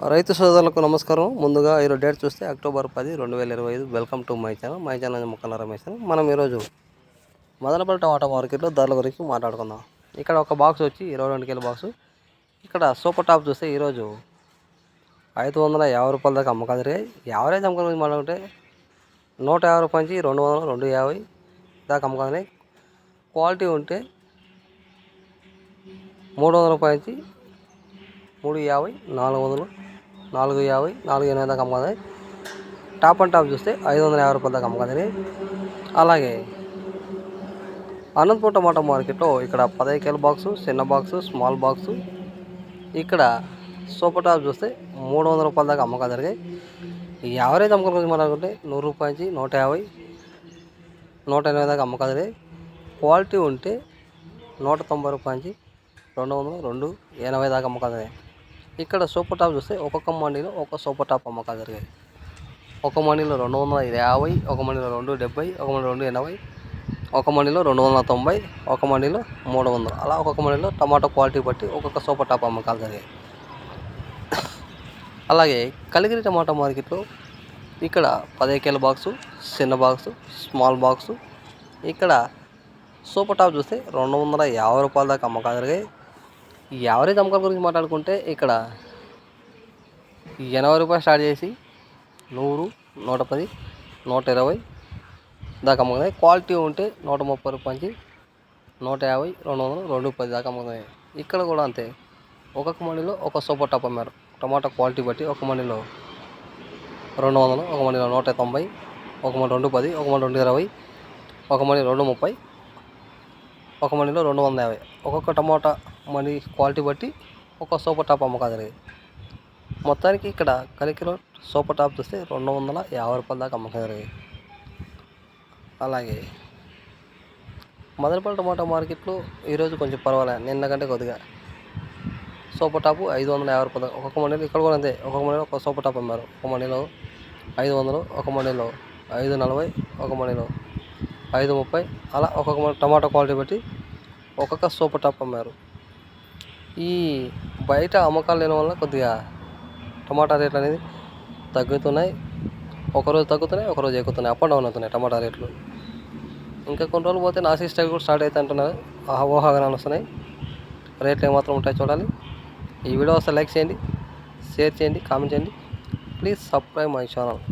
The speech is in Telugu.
రైతు సోదరులకు నమస్కారం. ముందుగా ఈరోజు డేట్ చూస్తే అక్టోబర్ పది రెండు వేల ఇరవై ఐదు. Welcome to my channel. My channel ముక్కల రమేష్ మనం ఈరోజు మదనపల్లి టమాటా మార్కెట్లో ధరల గురించి మాట్లాడుకుందాం. ఇక్కడ ఒక బాక్స్ వచ్చి ఇరవై రెండు కిలో బాక్స్ ఇక్కడ సూపర్ టాప్ చూస్తే ఈరోజు ఐదు వందల యాభై రూపాయల దాకా అమ్మకాలు జరిగాయి. యావరేజ్ అమ్మకాల గురించి మాట్లాడుకుంటే నూట యాభై రూపాయల నుంచి రెండు వందలు రెండు యాభై దాకా అమ్మకాలు జరిగాయి. క్వాలిటీ ఉంటే మూడు వందల రూపాయల నుంచి మూడు యాభై నాలుగు వందలు నాలుగు యాభై నాలుగు ఎనభై దాకా అమ్మకాలి టాప్ అండ్ టాప్ చూస్తే ఐదు వందల యాభై రూపాయల దాకా అమ్మకాలి అలాగే అనంతపురం టమాటా మార్కెట్లో ఇక్కడ పదహైదు కేల బాక్సు చిన్న బాక్సు స్మాల్ బాక్సు. ఇక్కడ సూపర్ టాప్ చూస్తే మూడు వందల రూపాయల దాకా అమ్మకాలు జరిగాయి. యావరేజ్ అమ్మకాల గురించి మాట్లాడుకుంటే నూరు రూపాయల నుంచి నూట యాభై నూట ఎనభై దాకా అమ్మకాలు జరిగాయి. క్వాలిటీ ఉంటే నూట తొంభై రూపాయల నుంచి రెండు వందలు రెండు ఎనభై దాకా అమ్మకాలు జరిగాయి. ఇక్కడ సూపర్ టాప్ చూస్తే ఒక్కొక్క మండీలో ఒక సూపర్ టాప్ అమ్మకాలు జరిగాయి. ఒక మండీలో రెండు వందల యాభై ఒక మండీలో రెండు డెబ్బై ఒక మండీలో రెండు ఎనభై ఒక మండీలో రెండు వందల తొంభై ఒక మండీలో మూడు వందలు. అలా ఒక్కొక్క మండీలో టమాటో క్వాలిటీ బట్టి ఒక్కొక్క సూపర్ టాప్ అమ్మకాలు జరిగాయి. అలాగే కలిగిరి టమాటా మార్కెట్లో ఇక్కడ పదిహేను కేల బాక్సు చిన్న బాక్సు స్మాల్ బాక్సు ఇక్కడ సూపర్ టాప్ చూస్తే రెండు వందల యాభై రూపాయల దాకా అమ్మకాలు జరిగాయి. ఈ యావరేజ్ అమ్మకాల గురించి మాట్లాడుకుంటే ఇక్కడ ఎనభై రూపాయలు స్టార్ట్ చేసి నూరు నూట పది నూట ఇరవై దాకా అమ్ముకున్నాయి. క్వాలిటీ ఉంటే నూట ముప్పై రూపాయల నుంచి నూట యాభై రెండు వందలు రెండు పది దాకా అమ్ముకున్నాయి. ఇక్కడ కూడా అంతే. ఒక్కొక్క మండిలో ఒక సూపర్ టాప్ అమ్మారు. టమాటా క్వాలిటీ బట్టి ఒక మండిలో రెండు వందలు ఒక మండిలో నూట తొంభై ఒక మండి రెండు పది ఒక మండి రెండు ఇరవై ఒక మండి రెండు ముప్పై ఒక మండిలో రెండు వందల యాభై. ఒక్కొక్క టమాటా మనీ క్వాలిటీ బట్టి ఒక సూపర్ టాప్ అమ్మకాలు మొత్తానికి ఇక్కడ కలికిలో సూపర్ టాప్ చూస్తే రెండు వందల యాభై రూపాయల దాకా అమ్మకాలు అలాగే మదనపల్లి టమాటా మార్కెట్లో ఈరోజు కొంచెం పర్వాలేదు నిన్న కంటే కొద్దిగా. సూపర్ టాపు ఐదు వందల యాభై రూపాయలు ఒక్కొక్క మండలి ఇక్కడ కూడా అంతే ఒక్కొక్క మండలి ఒక సూపర్ టాప్ అమ్మారు. ఒక మండీలో ఐదు వందలు ఒక మండీలో ఐదు నలభై ఒక మండీలో ఐదు ముప్పై. అలా ఒక్కొక్క టమాటా క్వాలిటీ బట్టి ఒక్కొక్క సూపర్ టాప్ అమ్మారు. ఈ బయట అమ్మకాలు లేని వల్ల కొద్దిగా టమాటా రేట్లు అనేది తగ్గుతున్నాయి. ఒకరోజు తగ్గుతున్నాయి ఒకరోజు ఎక్కుతున్నాయి. అప్ అండ్ డౌన్ అవుతున్నాయి టమాటా రేట్లు. ఇంకా కొన్ని రోజులు పోతే నాసి స్టైల్ కూడా స్టార్ట్ అవుతాయి అంటున్నారు. ఊహాగానాలు వస్తున్నాయి. రేట్లు ఏమాత్రం ఉంటాయి చూడాలి. ఈ వీడియో వస్తే లైక్ చేయండి షేర్ చేయండి కామెంట్ చేయండి. Please subscribe my channel